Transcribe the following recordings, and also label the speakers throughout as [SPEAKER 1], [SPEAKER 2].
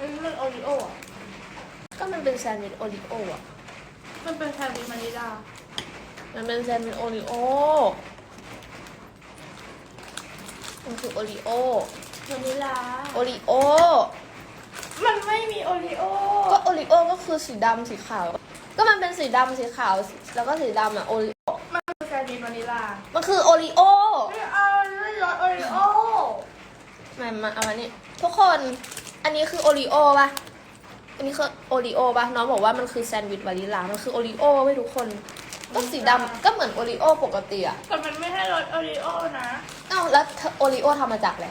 [SPEAKER 1] อันนี้มันโอริโออะ
[SPEAKER 2] ก็มันเป็นแซนด์วิชโอริโออะ
[SPEAKER 1] มันเป็นแซนด์วิชมานิลา
[SPEAKER 2] มันเป็นแซนด์วิชโอริโอ มันคือโอริโอ
[SPEAKER 1] มานิลา
[SPEAKER 2] โอริโอ
[SPEAKER 1] มันไม่มีโอริโอ
[SPEAKER 2] ก็โอริโอก็คือสีดำสีขาว ก็มันเป็นสีดำสีขาวแล้วก็สีดำอะโอริโอ
[SPEAKER 1] มันคือแซนด์วิชมานิลา
[SPEAKER 2] มันคือโอริโอ
[SPEAKER 1] ไม่เอาไม่รสโอริโอ
[SPEAKER 2] มามาเอามานี่ทุกคน อันนี้คือโอริโอป่ะ อันนี้คือโอริโอป่ะ น้องบอกว่ามันคือแซนด์วิชวานิลลา มันคือโอริโอไว้ยทุกคน ก็สีดำก็เหมือนโอริโอปกติอะ
[SPEAKER 1] แต่มันไม่ให้รสโอริโอนะ
[SPEAKER 2] เอ้าแล้วโอริโอทำมาจากอะไร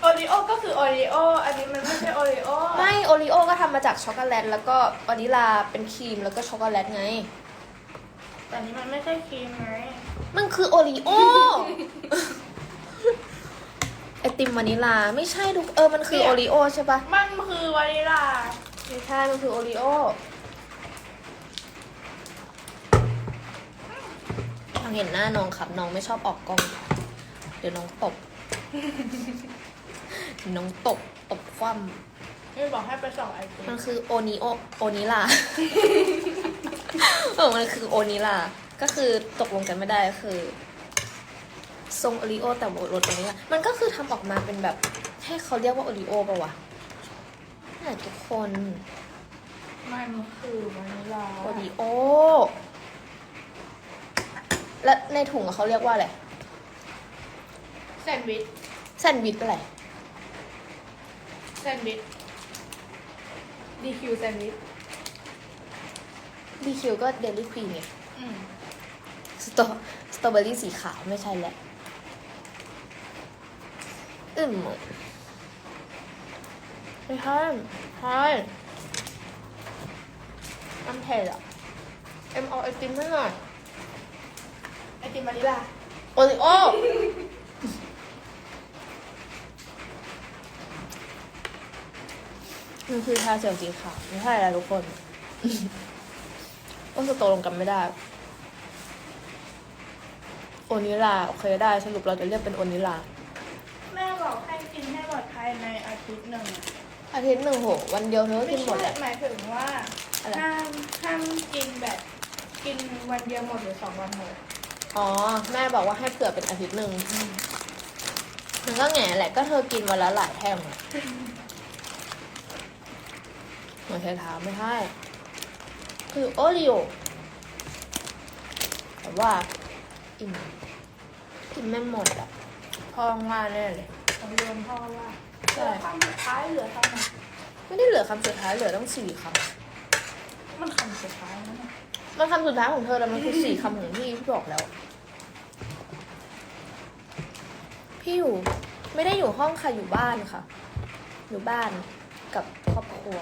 [SPEAKER 1] โอริโอก็คือโอริโออันนี้มันไม่ใช่โอริโอ
[SPEAKER 2] ไม่โอริโอก็ทำมาจากช็อกโกแลตแล้วก็วานิลลาเป็นครีมแล้วก็ช็อกโกแลตไง
[SPEAKER 1] แต่อันนี้มันไม่ใช่ครีมไง
[SPEAKER 2] มันคือโอริโอไอ ติมวานิลลาไม่ใช่ทุกเออมันคือ
[SPEAKER 1] เนี่ย
[SPEAKER 2] โอริโอใช่ปะ
[SPEAKER 1] มันคือวานิลา
[SPEAKER 2] ไม่ใช่มันคือโอริโอทางเห็นหน้าน้องครับน้องไม่ชอบออกกล้อง เดี๋ยวน้องตบ น้องตบตบคว่ำ
[SPEAKER 1] ไม่บอกให้ไปส่องไอติม
[SPEAKER 2] มันคือโอนิโอโอนิลาเออมันคือโอนิลา ก็คือตกลงกันไม่ได้ก็คือ ทรงโอริโอแต่รสโอนิลามันก็คือทำออกมาเป็นแบบให้เขาเรียกว่าโอริโอป่าวะนี่ทุกคน
[SPEAKER 1] มันคือวานิลา
[SPEAKER 2] โอริโอ และในถุงอะเขาเรียกว่าอะไร
[SPEAKER 1] แซนด์วิช
[SPEAKER 2] แซนด์วิชอะไร
[SPEAKER 1] แซนด์วิช DQ แซนด์วิช
[SPEAKER 2] ดีคิวก็เดลิควีนไง
[SPEAKER 1] อืม
[SPEAKER 2] สตรอสตรอเบอรี่สีขาวไม่ใช่แหละ อึมไม่ใช่ใช่น้ำเผ็ดอะเอ็มเอาไอติมให้หน่อย
[SPEAKER 1] ไอติมวานิลา
[SPEAKER 2] โอริโอมันคือชาเขียวสีขาวไม่ใช่แล้วทุกคนก็จะโตลงกันไม่ได้ โอนิลา โอเคได้สรุปเราจะเรียกเป็นโอนิลา
[SPEAKER 1] แม่บอกให้กินให้หมดภายในอาทิตย์หนึ่ง
[SPEAKER 2] อาทิตย์หนึ่งโหวันเดียวเธอก็
[SPEAKER 1] ไม่
[SPEAKER 2] กินหมด
[SPEAKER 1] ใช่
[SPEAKER 2] แหละ
[SPEAKER 1] หมายถึงว่า
[SPEAKER 2] อะไร
[SPEAKER 1] ห้ามห้ามกินแบบกินวันเดียวหมดหรือสองวันหมด
[SPEAKER 2] อ๋อ แม่บอกว่าให้เผื่อเป็นอาทิตย์หนึ่งมันก็แง่แหละก็เธอกินวันละหลายแท่งอะเหมือนเธอถามไม่ใช่คือโอริโอแต่ว่าอิ่มกินไม่หมดอะพ่อว่าแน่เลย
[SPEAKER 1] ผมรวมพ่อว่า
[SPEAKER 2] ใช่
[SPEAKER 1] เหลือคำสุดท้ายเหลือคำไหน
[SPEAKER 2] ไม่ได้เหลือคำสุดท้ายเหลือต้องสี่ค
[SPEAKER 1] มันคำสุดท้ายนะเนี่ยำ
[SPEAKER 2] มันคำสุดท้ายของเธอแล้วมันคือสี่คำของพี่พี่บอกแล้ว พี่อยู่ ไม่ได้อยู่ห้องค่ะอยู่บ้านค่ะ อยู่บ้านกับครอบครัว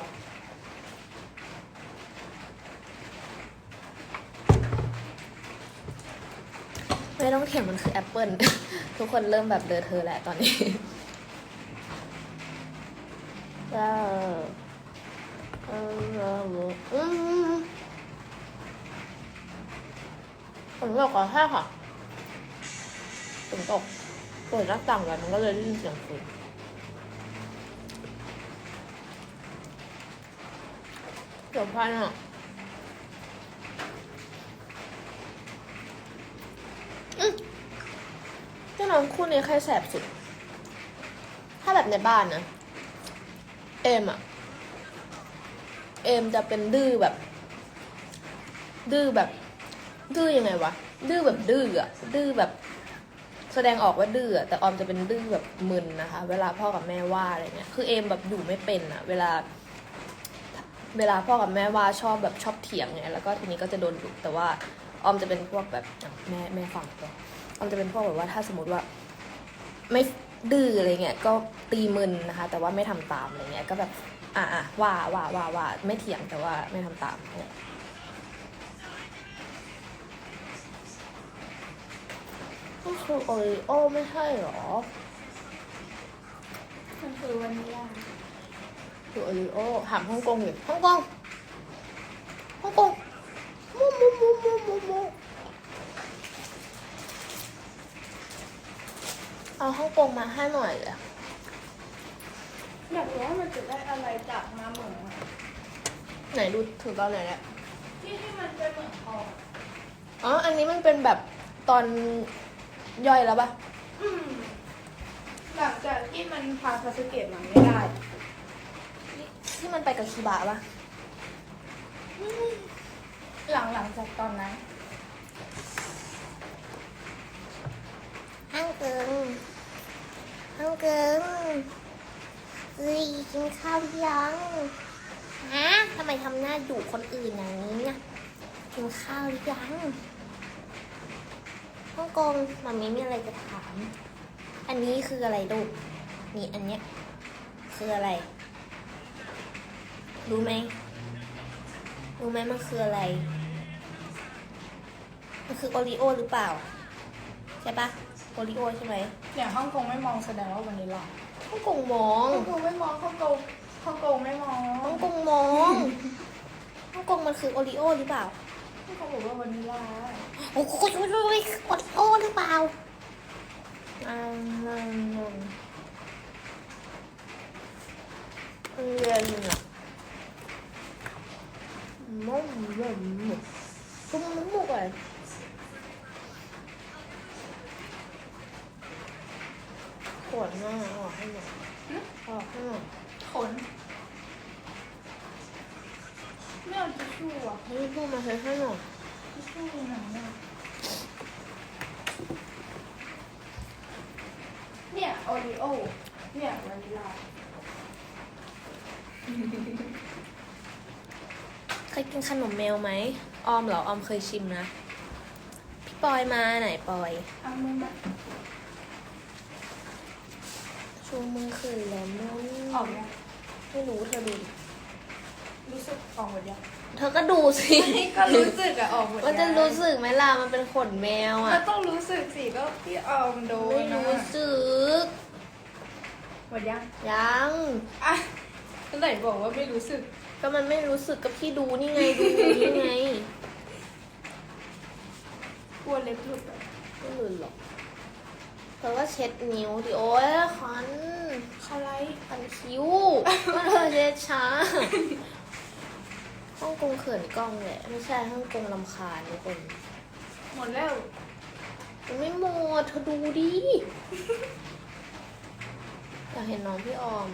[SPEAKER 2] ไม่ต้องเถียงมันคือแอปเปิล ทุกคนเริ่มแบบเดอเธอแหละตอนนี้ ว้าวเอออืมผมบอกก่อนให้ค่ะฝนตกเปิดหน้าต่างไว้มันก็เลยได้ยินเสียงฝนเดี๋ยวพันอะอืมเจ้าน้องคู่นี้ใครแสบสุด ถ้าแบบในบ้านนะ เอมอะเอมจะเป็นดื้อแบบ ดื้อแบบ ดื้อยังไงวะ ดื้อแบบดื้ออะดื้อแบบ แสดงออกว่าดื้อแต่ออมจะเป็นดื้อแบบมึนนะคะ เวลาพ่อกับแม่ว่าอะไรเงี้ย คือเอมแบบอยู่ไม่เป็นอะเวลา เวลาพ่อกับแม่ว่าชอบแบบชอบเถียงไงแล้วก็ทีนี้ก็จะโดนดุแต่ว่าออมจะเป็นพวกแบบแม่แม่ฟังก่อนออมจะเป็นพวกแบบว่าถ้าสมมติว่า ไม่ ดื้ออะไรเงี้ยก็ตีมึนนะคะ แต่ว่าไม่ทำตามอะไรเงี้ยก็แบบอะอะว่าว่าว่าว่าไม่เถียงแต่ว่าไม่ทำตามเนี่ยก็คือโอริโอไม่ใช่หรอ
[SPEAKER 1] มันคือวานิลา
[SPEAKER 2] คือโอริโอถามฮ่องกงอยู่ฮ่องกงฮ่องกงมูมูมูมูมูมู เอาฮ่องกงมาให้หน่อยเลย
[SPEAKER 1] อยากรู้ว่ามันจะได้อะไรจากมาเหมืองอะ
[SPEAKER 2] ไหนดูถือตอนไหนเนี่ย
[SPEAKER 1] ที่ที่มันเป็นเหมืองทองอะ
[SPEAKER 2] อ๋อ อันนี้มันเป็นแบบตอนย่อยแล้วปะ
[SPEAKER 1] อืมหลังจากที่มันพาซาสึเกะมาไม่ได้
[SPEAKER 2] ที่มันไปกับคิบะปะ
[SPEAKER 1] หลังหลังจากตอนนั้น
[SPEAKER 2] ห้างเกิงห้างเกิงเฮ้ยกินข้าวหรือยังฮะทำไมทำหน้าดุคนอื่นอย่างนี้เนี่ยกินข้าวหรือยังฮ่องกงมามีมีอะไรจะถาม อันนี้คืออะไรลูกนี่อันเนี้ยคืออะไร รู้ไหมรู้ไหมมันคืออะไร มันคือโอรีโอหรือเปล่า ใช่ปะ โอรีโอใช่ไหม
[SPEAKER 1] เนี่ยฮ่องกงไม่มองแสดงว่าวันนี้หรอ
[SPEAKER 2] ฮ่องกงมอง
[SPEAKER 1] ฮ่องกงไม่มองฮ่องกงฮ่องกงไม่มอง
[SPEAKER 2] ฮ่องกงมองฮ่องกงมันคือโอรีโอหรือเปล่า
[SPEAKER 1] ฮ่องกงบอกว่าวันนี้ลา
[SPEAKER 2] โอ้โหโอ้โหโอ้โหโอรีโอหรือเปล่าอืมเรียนอะมุ่งมุ่งมุ่งตุ้มมุกมุกเลย วดหน้าออกให้หน่อยออกให้หน่อย
[SPEAKER 1] ขนไม่เอาทิชชู่อะ
[SPEAKER 2] ให้พูดมาให้ให้หน่อย
[SPEAKER 1] ทิชชู่ไหนอะเนี่ยโอริโอเนี่ยวานิลา
[SPEAKER 2] เคยกินขนมแมวไหม ออมเหรอ ออมเคยชิมนะ พี่ปอยมาไหนปอย
[SPEAKER 1] เอามือมา
[SPEAKER 2] ชูมือคือแลมอน
[SPEAKER 1] ออกยัง
[SPEAKER 2] ไม่รู้เธอดูดิ
[SPEAKER 1] รู้สึกออกหมดยัง
[SPEAKER 2] เธอก็ดูสิ
[SPEAKER 1] ก็รู้สึกอะออกหมด
[SPEAKER 2] มันจะรู้สึกไหมล่ะมันเป็นขนแมว
[SPEAKER 1] มั
[SPEAKER 2] อะ
[SPEAKER 1] นต้องรู้สึกสิก็พี่ออมโดน
[SPEAKER 2] ไม่
[SPEAKER 1] นะ
[SPEAKER 2] รู้สึก
[SPEAKER 1] หมดยัง
[SPEAKER 2] ยัง
[SPEAKER 1] อะตั้งแต่บอกว่าไม่รู้สึก
[SPEAKER 2] ก็มันไม่รู้สึกกับพี่ดูนี่ไงดูนี่ไง
[SPEAKER 1] กลัวเล็บหลุดอะ
[SPEAKER 2] ไม่หลุดหรอก เธอก็เช็ดนิ้วดิโอ้ยคัน
[SPEAKER 1] เขาไลฟ์
[SPEAKER 2] คันคิ้วก็เธอเช็ดช้าฮ่องกงเขินกล้องแหละไม่ใช่ฮ่องกงลำคาญทุกคน
[SPEAKER 1] หมดแล้ว
[SPEAKER 2] มันไม่หมดเธอดูดิอยากเห็นน้องพี่ออม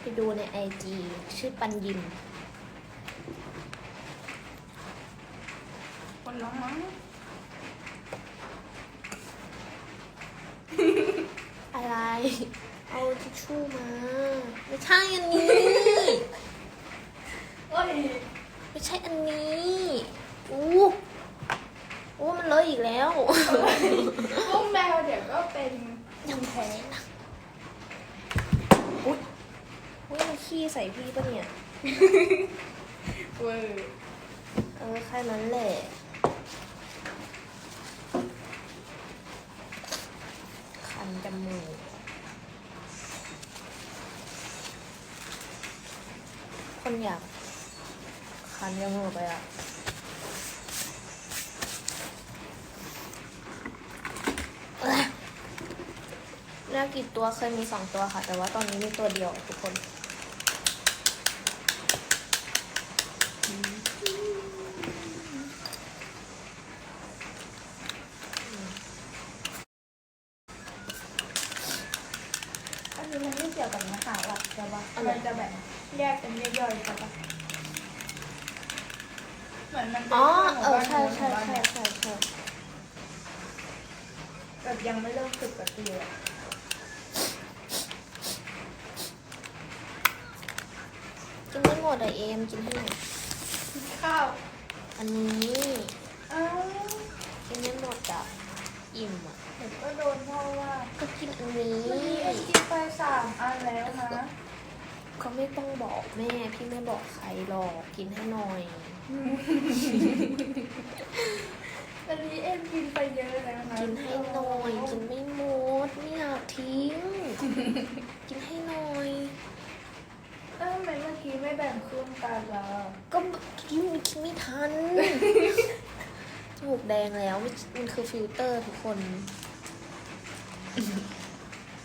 [SPEAKER 2] ไปดูในไอจีชื่อปันยิม
[SPEAKER 1] คนน้องมั้ง
[SPEAKER 2] อะไร เอาทิชชู่มา ไม่ใช่อันนี้
[SPEAKER 1] โอ้ย
[SPEAKER 2] ไม่ใช่อันนี้อู้อู้มันเลอะอีกแล้ว
[SPEAKER 1] ลูกแมวเดี๋ยวก็เป็น
[SPEAKER 2] ยังแพ้นะอุ๊ยอุ๊ยมันขี้ใส่พี่ปะเนี่ย
[SPEAKER 1] เวอร์
[SPEAKER 2] เออแค่นั้นแหละ คันจมูกคนอยาก คันจมูกไปอะเอ้ยแรกกี่ตัวเคยมีสองตัวค่ะ แต่ว่าตอนนี้มีตัวเดียวทุกคน
[SPEAKER 1] อันนี้มันไม่เกี่ยวกับเนื้อหาหลักใช่ปะ
[SPEAKER 2] อะไร
[SPEAKER 1] มันจะแบบแยกเป็นย่อยๆใช่ปะเหมือนมันเป็น
[SPEAKER 2] อ๋อ
[SPEAKER 1] หมู่
[SPEAKER 2] เออ
[SPEAKER 1] บ้าน
[SPEAKER 2] ใช่
[SPEAKER 1] หมู่
[SPEAKER 2] ใช่
[SPEAKER 1] บ้าน
[SPEAKER 2] ใช่
[SPEAKER 1] เนี่ย
[SPEAKER 2] ใช่ใช่
[SPEAKER 1] แบบยังไม่เริ่มฝึกกับตีเลย
[SPEAKER 2] กินไม่หมดอะเอมกินให้หน่อย
[SPEAKER 1] ข้าว
[SPEAKER 2] อันนี้
[SPEAKER 1] อ้าว
[SPEAKER 2] กินไม่หมดอะอิ่มอะ
[SPEAKER 1] เดี๋ยวก็โดนพ่อว่า
[SPEAKER 2] ก็กินอันนี้
[SPEAKER 1] เมื่อกี้เอ็นกินไปสามอันแล้วนะ
[SPEAKER 2] ก็ไม่ต้องบอกแม่พี่ไม่บอกใครหรอกกินให้หน่อย
[SPEAKER 1] วันนี้เอ็นกินไปเยอะแล้วนะ
[SPEAKER 2] กินให้หน่อยกินไม่หมดไม่อยากทิ้ง กินให้หน่อย
[SPEAKER 1] เออทำไมเมื่อกี้ไม่แบ่งครึ่งกันล่ะ
[SPEAKER 2] ก็กินกินไม่ทันจมูกแดงแล้วไม่มันคือฟิลเตอร์ทุกคน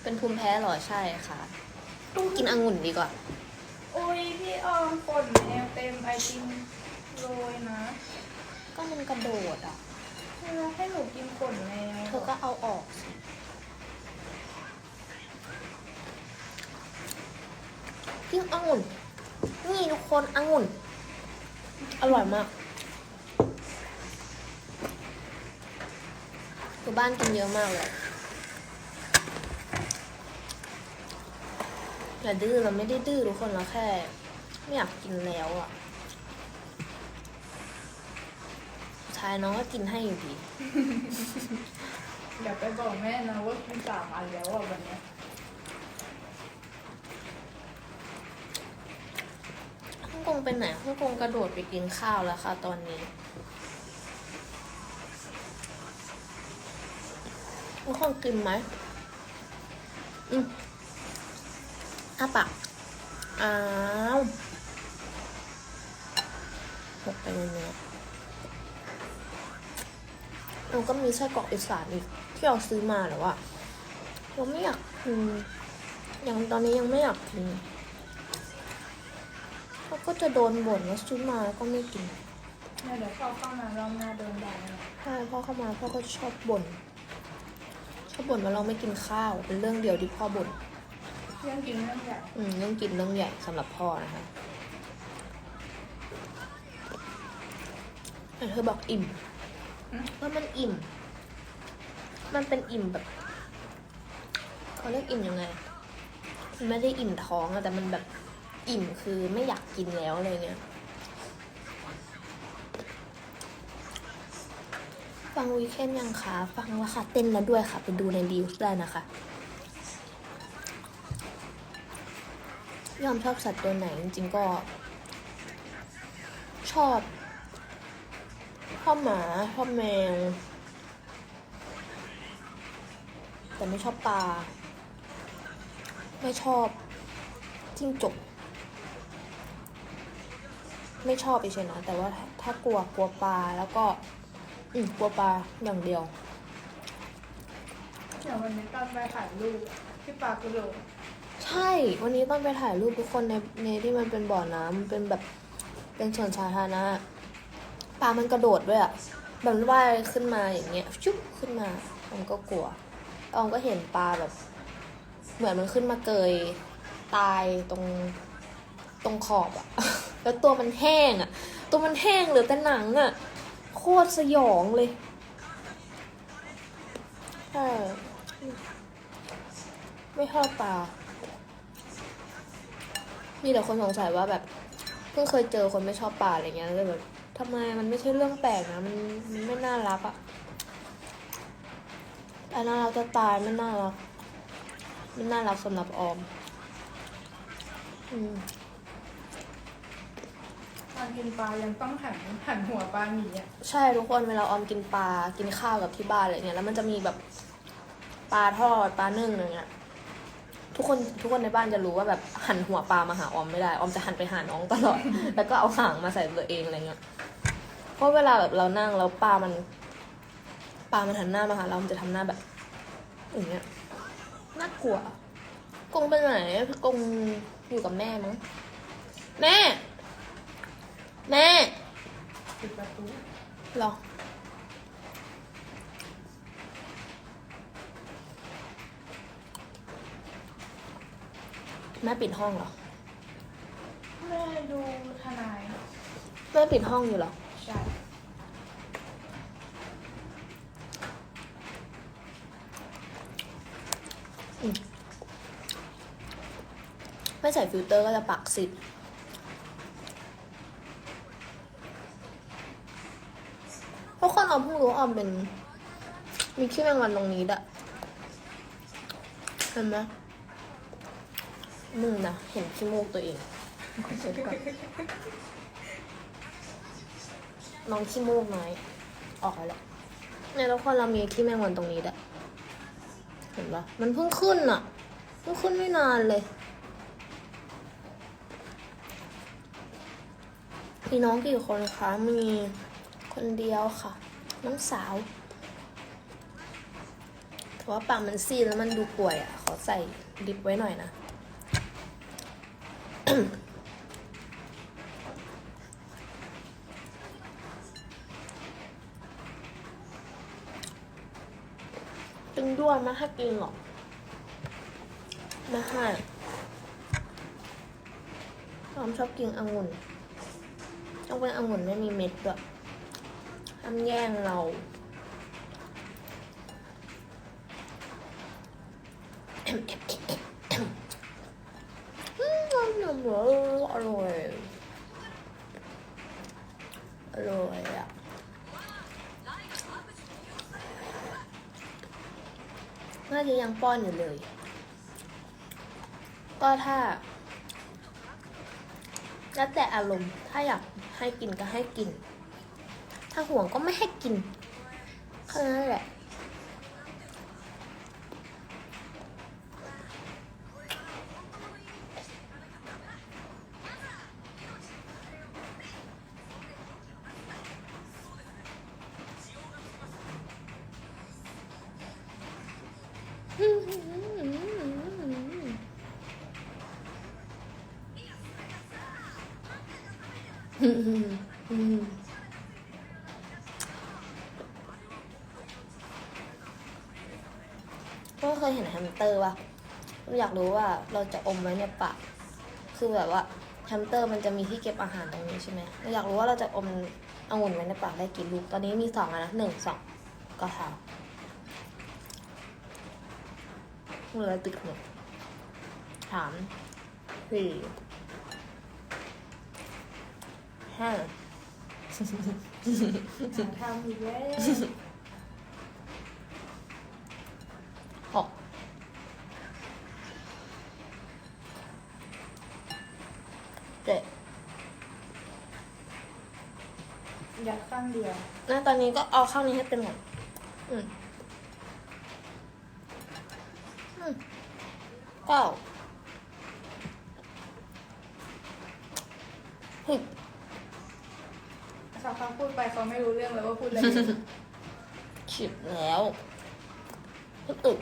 [SPEAKER 2] เป็นภูมิแพ้เหรอใช่ค่ะกินองุ่นดีกว่า
[SPEAKER 1] โอ้ยพี่ออมฝนแนวเต็มไอติม โรยนะ
[SPEAKER 2] ก็มันกระโดดอะ
[SPEAKER 1] เออให้หนูกินฝนแนว
[SPEAKER 2] เธอก็เอาออกสิกินองุ่น นี่ทุกคนองุ่น อร่อยมากคือบ้านกินเยอะมากเลยอย่าดื้อเราไม่ได้ดื้อทุกคนเราแค่ ไม่อยากกินแล้วอะสุด ท้ายน้องก็กินให้อยู่ดี
[SPEAKER 1] อย่าไปบอกแม่นะว่ากินสามอันแล้วอะวันเนี้ย
[SPEAKER 2] ฮ่องกงเป็นไหนฮ่องกงกระโดดไปกินข้าวแล้วค่ะตอนนี้ฮ่องกงกินไหมอืมอ้าปากอ้าวหกไปในเนื้อ เราก็มีไส้กรอกอีสานอีกที่เราซื้อมาแต่ว่าเราไม่อยากกินยังตอนนี้ยังไม่อยากกินเขาก็จะโดนบ่นว่าซื้อมาแล้วก็ไม่กิน
[SPEAKER 1] เนี่ยเดี๋ยวพอเข้ามารอบหน้าโดนด่าแน่
[SPEAKER 2] ใช่พ่อเข้ามาพ่อก็ชอบบ่นชอบบ่นว่าเราไม่กินข้าว เป็นเรื่องเดียวที่พ่อบ่น
[SPEAKER 1] เรื่องกินเรื่องใหญ่
[SPEAKER 2] อืมเรื่องกินเรื่องใหญ่สำหรับพ่อนะคะแต่เธอบอกอิ่ม ว่ามันอิ่ม มันเป็นอิ่มแบบเขาเรียกอิ่มยังไงมันไม่ได้อิ่มท้องอะแต่มันแบบอิ่มคือไม่อยากกินแล้วอะไรเงี้ย ฟังวีเคนยังคะฟังแล้วค่ะ เต้นแล้วด้วยค่ะ ไปดูในรีวส์ได้นะคะ ยอมชอบสัตว์ตัวไหนจริงๆก็ ชอบ ชอบหมาชอบแมว แต่ไม่ชอบปลาไม่ชอบจิ้งจกไม่ชอบไปเฉยๆนะ แต่ว่าถ้าถ้ากลัวกลัวปลาแล้วก็อืมกลัวปลาอย่างเดียว
[SPEAKER 1] เดี๋ยววันนี้ตอนไปถ่ายรูปพี่ปากระโดด
[SPEAKER 2] ใช่ วันนี้ต้องไปถ่ายรูปทุกคนในในที่มันเป็นบ่อน้ำมันเป็นแบบเป็นส่วนสาธารณะ ปลามันกระโดดด้วยอะแบบว่ายขึ้นมาอย่างเงี้ยชุบขึ้นมามันก็กลัวออมก็เห็นปลาแบบ เหมือนมันขึ้นมาเกยตายตรงตรงขอบอะแล้วตัวมันแห้งอะตัวมันแห้งเหลือแต่หนังอะโคตรสยองเลยใช่ไม่ชอบปลา มีแต่คนสงสัยว่าแบบ เพิ่งเคยเจอคนไม่ชอบปลาอะไรเงี้ยเลยแบบ ทำไมมันไม่ใช่เรื่องแปลกนะ มันมันไม่น่ารักอะแต่น่ารักจะตายไม่น่ารักไม่น่ารักสำหรับออม อืม
[SPEAKER 1] ตอนกินปลายังต้องหันหันหัวปลาหนีอะ
[SPEAKER 2] ใช่ทุกคนเวลาออมกินปลา กินข้าวกับที่บ้านอะไรเงี้ย แล้วมันจะมีแบบปลาทอดปลานึ่งอะไรเงี้ย ทุกคนทุกคนในบ้านจะรู้ว่าแบบหันหัวปลามาหาออมไม่ได้ ออมจะหันไปหาน้องตลอด แล้วก็เอาหางมาใส่ตัวเองอะไรเงี้ยเพราะเวลาแบบเรานั่งแล้วปลามันปลามันหันหน้ามาหาเรา มันจะทำหน้าแบบ อย่างเงี้ยน่ากลัวกงไปไหนกงอยู่กับแม่มั้งแม่ แม่
[SPEAKER 1] ปิดประตู
[SPEAKER 2] หรอ แม่ปิดห้องเหรอ
[SPEAKER 1] แม่ดูทนาย
[SPEAKER 2] แม่ปิดห้องอยู่เหรอ
[SPEAKER 1] ใช่
[SPEAKER 2] ไม่ใส่ฟิลเตอร์ก็จะปักสิเพราะคนออมเพิ่งรู้ว่าออมเป็น มีขี้แมงวันตรงนี้ดะเห็นไหม มึงนะเห็นขี้มูกตัวเองขอเช็ดก่อนน้องขี้มูกน้อย ออกแล้วเนี่ยทุกคนเรามีขี้แมงวันตรงนี้ดะเห็นปะมันเพิ่งขึ้นอะเพิ่งขึ้นไม่นานเลย พี่น้องกี่คนคะมีคนเดียวค่ะ น้องสาวแต่ว่าปากมันซีดแล้วมันดูป่วยอะขอใส่ดิบไว้หน่อยนะ อนมาให้กินหรอกไม่ให้อมชอบกินองุ่น ต้องเป็นองุ่นไม่มีเม็ดด้วยทำแย่งเรา อืมอร่อยอร่อยอร่อยอะ น่าจะยังป้อนอยู่เลย ก็ถ้าแล้วแต่อารมณ์ ถ้าอยากให้กินก็ให้กิน ถ้าห่วงก็ไม่ให้กินแค่นั้นแหละาอยากรู้ว่าเราจะอมไว้ในปากคือแบบว่าแฮมสเตอร์มันจะมีที่เก็บอาหารตรงนี้ใช่ไหมเราอยากรู้ว่าเราจะอมองุ่นไว้ในปากได้กี่ลูก ตอนนี้มีสองอะนะหนึ่งสองก็ทำเหลือติดหนึ่งสามสี่ห้า
[SPEAKER 1] ทำอีกแล้ว
[SPEAKER 2] หกเจ็ด
[SPEAKER 1] ยัดข้างเดียว
[SPEAKER 2] นะตอนนี้ก็เอาข้างนี้ให้เต็มหมดอืมอืมเก้าสิบ
[SPEAKER 1] สักพักพูดไปเขาไม่รู้เรื่องเลยว่าพูดอะไร
[SPEAKER 2] สิบแล้วสิบอึก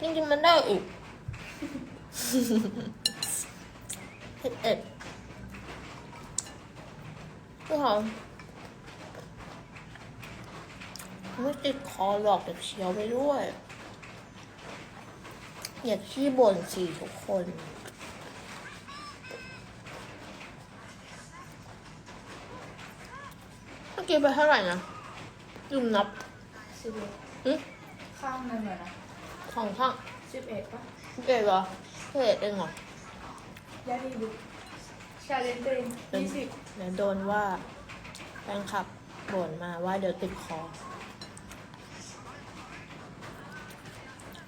[SPEAKER 2] จริงๆมันได้อีกสิบเอ็ด พี่หอมไม่ติดคอหรอกแต่เชียวไปด้วยอย่าขี้บ่นสิทุกคนเมื่อกี้ไปเท่าไหร่นะลืมนับ
[SPEAKER 1] สิบเอ็ด
[SPEAKER 2] อืม
[SPEAKER 1] ข้างหนึ่งอะนะ
[SPEAKER 2] สองข้าง
[SPEAKER 1] สิบเอ็ดปะ
[SPEAKER 2] เอ็ดเหรอเอ็ดเองเหรอ
[SPEAKER 1] ยัดดีดู ชาเลนจ์ตัวเองยี่สิบ
[SPEAKER 2] เดี๋ยวโดนว่าแฟนคลับบ่นมาว่าเดี๋ยวติดคอ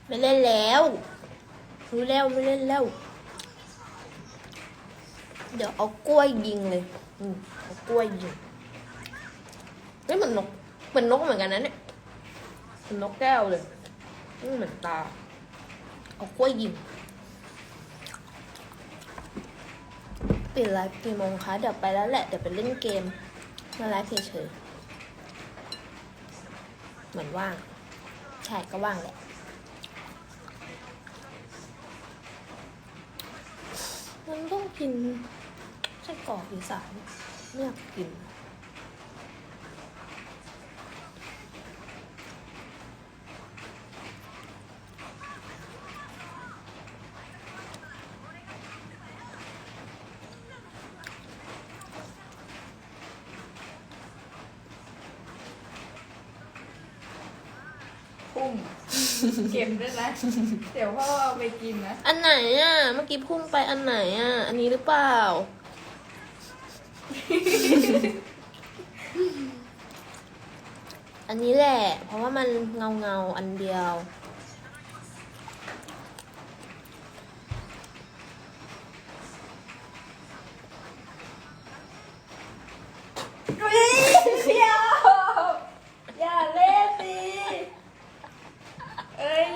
[SPEAKER 2] ไม่เล่นแล้ว รู้แล้วไม่เล่นแล้ว เดี๋ยวเอากล้วยยิงเลย อืมเอากล้วยยิงนี่เหมือนนกเหมือนนกเหมือนกันนะเนี่ยเหมือนนกแก้วเลยนี่เหมือนตา เอากล้วยยิง ปิดไลฟ์กี่โมงคะเดี๋ยวไปแล้วแหละเดี๋ยวไปเล่นเกมมาไลฟ์เฉยๆเหมือนว่างใช่ก็ว่างแหละมันต้องกินไส้กรอกอีสานไม่อยากกิน
[SPEAKER 1] พุ่งเก็บด้วยนะ เดี๋ยวพ่อเอาไปกินนะ
[SPEAKER 2] อันไหนอะ เมื่อกี้พุ่งไปอันไหนอะ อันนี้หรือเปล่า อันนี้แหละ เพราะว่ามันเงาเงาๆอันเดียว
[SPEAKER 1] เฮ้ยเดียวอย่าเล่นสิเอ้ย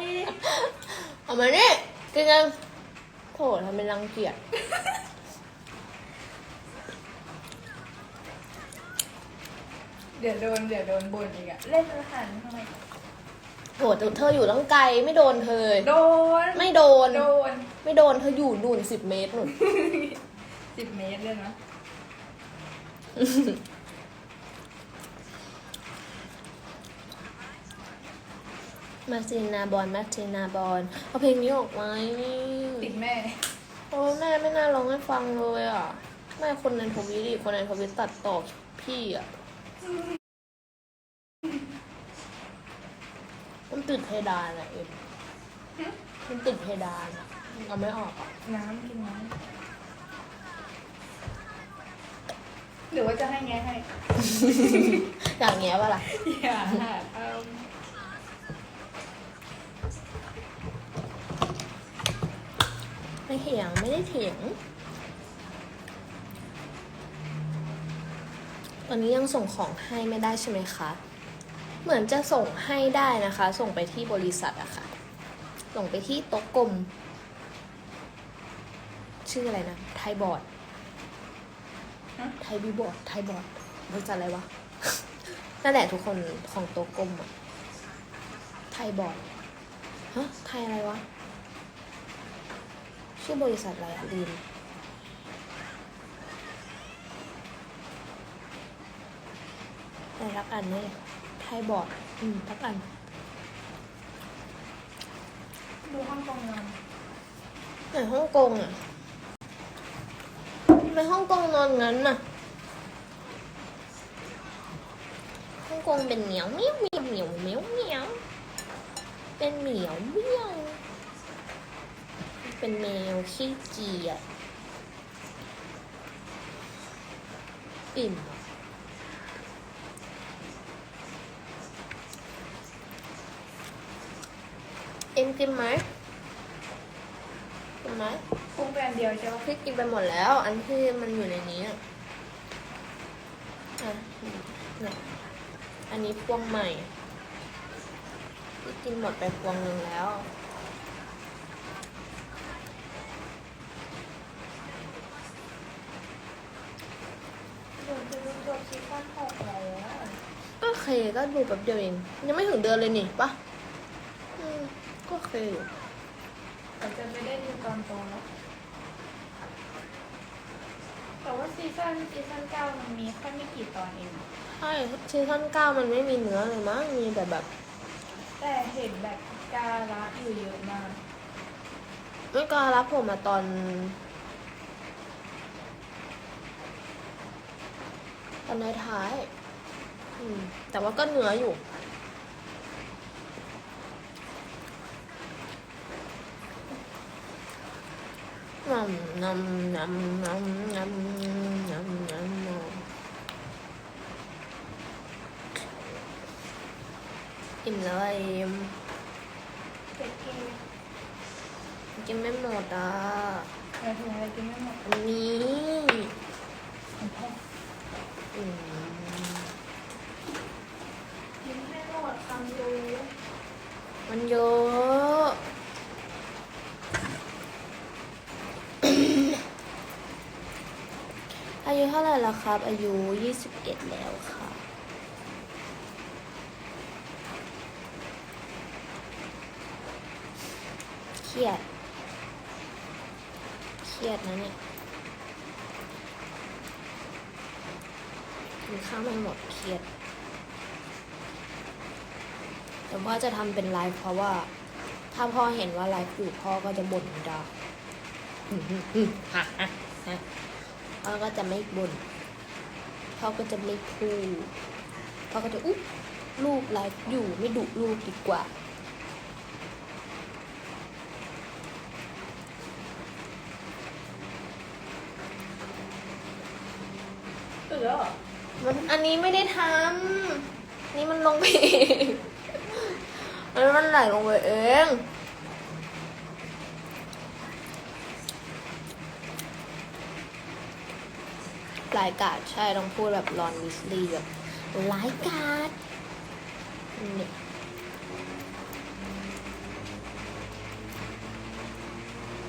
[SPEAKER 2] เอามานี่ กินกันโถทำเป็นรังเกียจ
[SPEAKER 1] เดี๋ยวโดนเดี๋ยวโดนบ่นอีกอะเล่นอาหารทำไม
[SPEAKER 2] โหเธออยู่ตั้งไกลไม่โดนเธอ
[SPEAKER 1] โดน
[SPEAKER 2] ไม่โดน
[SPEAKER 1] โดน
[SPEAKER 2] ไม่โดนเธออยู่นู่นสิบเมตรนู่น
[SPEAKER 1] สิบเมตรเลยนะ
[SPEAKER 2] มาร์ตินาบอลมาร์ตินาบอลเอาเพลงนี้ออกไหม
[SPEAKER 1] ติดแม่
[SPEAKER 2] โอ้แม่ไม่น่าร้องให้ฟังเลยอะ แม่คนในทวิตดิคนในทวิตตัดต่อพี่อะ มันติดเพดานอะเอ็มมันติดเพดานอะเอาไม่ออกอะ
[SPEAKER 1] น้ำกินน้ำหรือว่าจะให้แง่ให้
[SPEAKER 2] อย่างเงี้ยป่ะล่ะ
[SPEAKER 1] อย่าเอ
[SPEAKER 2] ไม่เถียงไม่ได้เถียง ตอนนี้ยังส่งของให้ไม่ได้ใช่ไหมคะ เหมือนจะส่งให้ได้นะคะ ส่งไปที่บริษัทอะค่ะ ส่งไปที่โต๊ะกลม ชื่ออะไรนะ ไทยบอร์ดไทยบีบอร์ดไทยบอร์ดบริษัทอะไรวะ นั่นแหละทุกคนของโต๊ะกลมอะไทยบอร์ดฮะไทยอะไรวะ ชื่อบริษัทอะไรอะลืมแต่รักอันนี่ไทยบอร์ดอืมรักอัน
[SPEAKER 1] ดูห้องกองงาน
[SPEAKER 2] ไหนฮ่องกงอะทำไมฮ่องกงนอนงั้นน่ะฮ่องกงเป็นเหมียวเหมียวเหมียวเหมียวเหมียวเหมียวเป็นเหมียวเหมียว เป็นแมวขี้เกียจอิ่มอะเอ็มกินไหมกินไหม
[SPEAKER 1] กุ้งเป็นอันเดียวใช่ปะ
[SPEAKER 2] พี่กินไปหมดแล้ว อันที่มันอยู่ในนี้อะอะเนี่ยอันนี้พวงใหม่พี่กินหมดไปพวงหนึ่งแล้ว
[SPEAKER 1] หนูจะดูจบซีซั่นหกแล้ว
[SPEAKER 2] ก็โอ เคก็ดูแบบเดียวเอง ยังไม่ถึงเดือนเลยนี่ปะอืมก็โอเคอยู่
[SPEAKER 1] แต่จะไม่ได้ดูตอนโตแล้วแต่ว่าซีซั่นซีซั่นเก้ามันมีแค่ไม่กี่ตอนเอง
[SPEAKER 2] ใช่ซีซั่นเก้ามันไม่มีเนื้อเลยมั้งมีแต่แบบ
[SPEAKER 1] แต่เห็นแบบการะอยู่เยอะมาก
[SPEAKER 2] ไม่ก็รับผมมาตอน ตอนในท้ายๆ อืม แต่ว่าก็เนื้ออยู่ นำนำนำนำนำนำนำนอิ่มแล้วอะอิ่ม
[SPEAKER 1] เด็กกิน
[SPEAKER 2] กินไม่หมดอะ
[SPEAKER 1] หมายถึงอะไรกินไม่หมด
[SPEAKER 2] อันนี้
[SPEAKER 1] ของพ่อ
[SPEAKER 2] อืม
[SPEAKER 1] กินให้ห วั
[SPEAKER 2] นเยอะอายุเท่าไหร่แล้วครับ อายุ21แล้วค่ะเครียดเครียดนะเนี่ยกินข้าวไม่หมดเครียด แต่ว่าจะทำเป็นไลฟ์เพราะว่า ถ้าพ่อเห็นว่าไลฟ์อยู่พ่อก็จะบ่นด่าพ่อก็จะไม่บ่นพ่อก็จะไม่พูดพ่อก็จะอุ๊บลูกไลฟ์อยู่ไม่ดุลูกดีกว่า
[SPEAKER 1] ตื่นแล้วเหรอ
[SPEAKER 2] มันอันนี้ไม่ได้ทำนี่มันลงไป องอันนี้มันไหลลงไปเองรายการใช่ต้องพูดแบบรอนวิสลีแบบรายการเนี่ย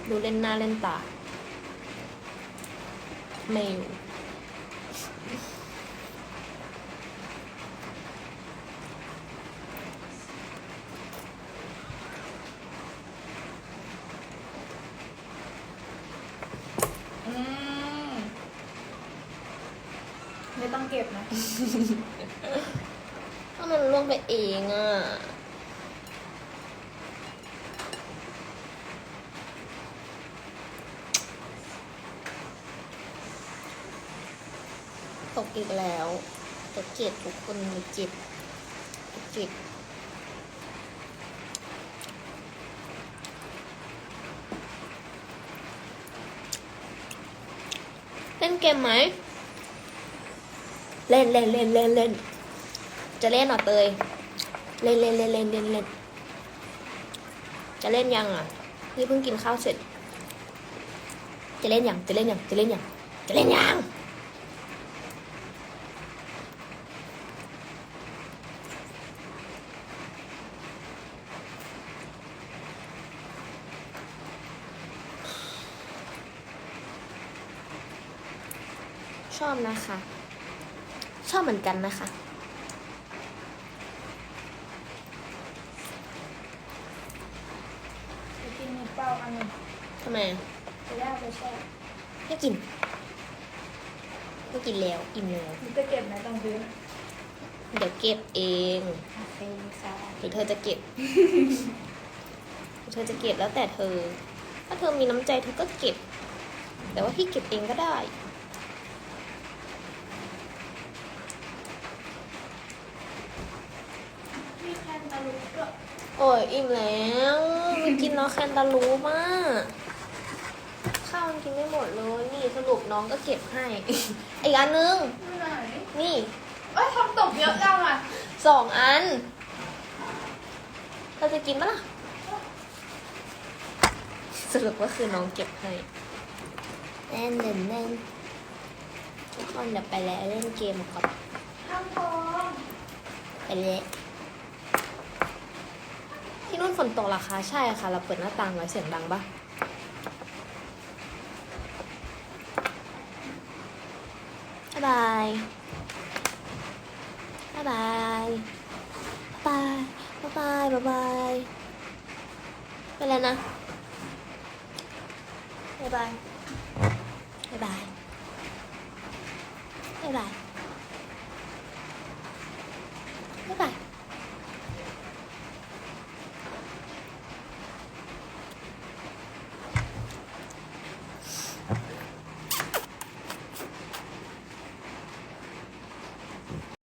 [SPEAKER 2] ดูเล่นหน้าเล่นตา ไม่อยู่
[SPEAKER 1] ไม่ต้องเก็บนะ
[SPEAKER 2] ถ้ามันล่วงไปเองอะตกอีกแล้วจะเจ็บทุกคนเลยเจ็บเจ็บเล่นเกมไหม เล่นเล่นเล่นเล่นเล่นจะเล่นหรอเตยเล่นเล่นเล่นเล่นเล่นเล่นจะเล่นยังอะนี่เพิ่งกินข้าวเสร็จ จะเล่นยังจะเล่นยังจะเล่นยังจะเล่นยัง ชอบนะคะ ชอบ เหมือนกันนะคะ
[SPEAKER 1] ไปกินมีเป้าอันหนึง
[SPEAKER 2] ทำไม
[SPEAKER 1] จะย่าไปแช่
[SPEAKER 2] ไม่กินไม่กินแล้วอิ่มแล้ว
[SPEAKER 1] มันจะเก็บไหมตรงพื้น
[SPEAKER 2] เดี๋ยวเก็บเอง
[SPEAKER 1] โอเคค่ะ
[SPEAKER 2] หรือเธอจะเก็บ หรือเธอจะเก็บแล้วแต่เธอ ถ้าเธอมีน้ำใจเธอก็เก็บ แต่ว่าพี่เก็บเองก็ได้
[SPEAKER 1] มีแคนตาลูปด้วย
[SPEAKER 2] โอ้ยอิ่มแล้วมันกินแล้วแคนตาลูปอะข้าวมันกินไม่หมดเลยนี่สรุปน้องก็เก็บให้ อีกอันนึง
[SPEAKER 1] ไม่ไหน
[SPEAKER 2] นี่
[SPEAKER 1] เอ้ยทำตกเยอะจังอะ
[SPEAKER 2] สองอัน เราจะกินปะล่ะ สรุปก็คือน้องเก็บให้เล่นเล่นเล่นทุกคนเดี๋ยวไปแล้วเล่นเกมก่อน
[SPEAKER 1] ทำทอง
[SPEAKER 2] ไปเลย ที่นู่นฝนตกราคาใช่ค่ะ เราเปิดหน้าต่างไว้เสียงดังปะบ๊ายบายบ๊ายบายบ๊ายบายบ๊ายบายบ๊ายบายไปแล้วนะบายบายบ๊ายบายบ๊ายบายบ๊ายบาย